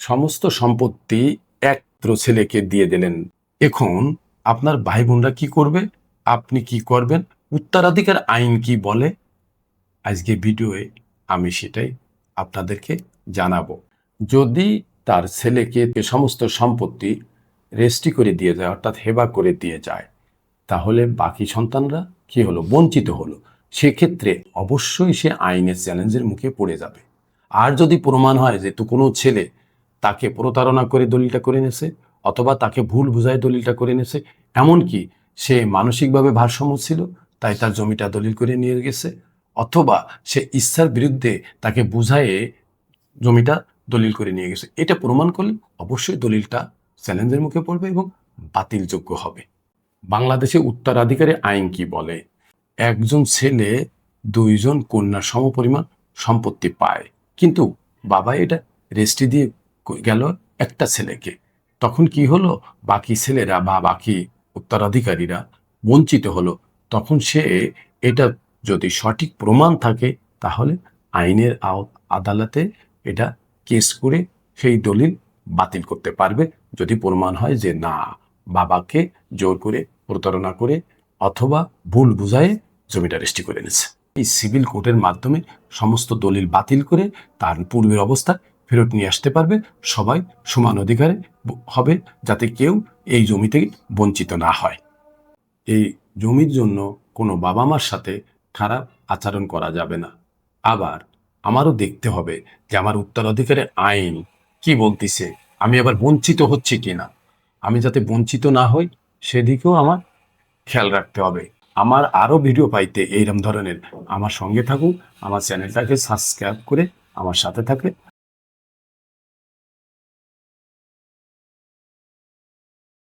সমস্ত সম্পত্তি একত্র ছেলেকে দিয়ে দিলেন। এখন আপনার ভাই বোনরা কি করবে? আপনি কি করবেন? উত্তরাধিকার আইন কি বলে? আজকে ভিডিওয়ে আমি সেটাই আপনাদেরকে জানাব। যদি তার ছেলেকে সমস্ত সম্পত্তি রেস্টি করে দিয়ে যায়, অর্থাৎ হেবা করে দিয়ে যায়, তাহলে বাকি সন্তানরা কি হলো? বঞ্চিত হলো। সেক্ষেত্রে অবশ্যই সে আইনের চ্যালেঞ্জের মুখে পড়ে যাবে। আর যদি প্রমাণ হয় যে তো কোনো ছেলে তাকে প্রতারণা করে দলিলটা করে নেছে অথবা তাকে ভুল বুঝায় দলিলটা করে নেছে এমনকি সে মানসিকভাবে ভারসাম্য ছিল, তাই তার জমিটা দলিল করে নিয়ে গেছে, অথবা সে ইচ্ছার বিরুদ্ধে তাকে বুঝায়ে জমিটা দলিল করে নিয়ে গেছে। এটা প্রমাণ করলে অবশ্যই দলিলটা চ্যালেঞ্জের মুখে পড়বে এবং বাতিলযোগ্য হবে। বাংলাদেশে উত্তরাধিকারী আইন কি বলে? একজন ছেলে দুইজন কন্যার সমপরিমাণ সম্পত্তি পায়, কিন্তু বাবা এটা রেস্টি দিয়ে গেল একটা ছেলেকে। তখন কি হলো? বাকি ছেলেরা বা বাকি উত্তরাধিকারীরা বঞ্চিত হলো। তখন সে এটা যদি সঠিক প্রমাণ থাকে, তাহলে আইনের আদালতে এটা কেস করে সেই দলিল বাতিল করতে পারবে। যদি প্রমাণ হয় যে না, বাবাকে জোর করে প্রতারণা করে অথবা ভুল বুঝায় জমিটা রেস্টি করে নিচ্ছে এই সিভিল কোর্টের মাধ্যমে সমস্ত দলিল বাতিল করে তার পূর্বের অবস্থা ফেরত নিয়ে আসতে পারবে। সবাই সমান অধিকারে হবে যাতে কেউ এই জমি থেকে বঞ্চিত না হয়। এই জমির জন্য কোনো বাবা মার সাথে খারাপ আচরণ করা যাবে না। আবার আমারও দেখতে হবে যে আমার উত্তরাধিকারের আইন কি বলতিছে, আমি আবার বঞ্চিত হচ্ছি কিনা। আমি যাতে বঞ্চিত না হই, সেদিকেও আমার খেয়াল রাখতে হবে। আমার আরও ভিডিও পাইতে এইরকম ধরনের আমার সঙ্গে থাকুন, আমার চ্যানেলটাকে সাবস্ক্রাইব করে আমার সাথে থাকলে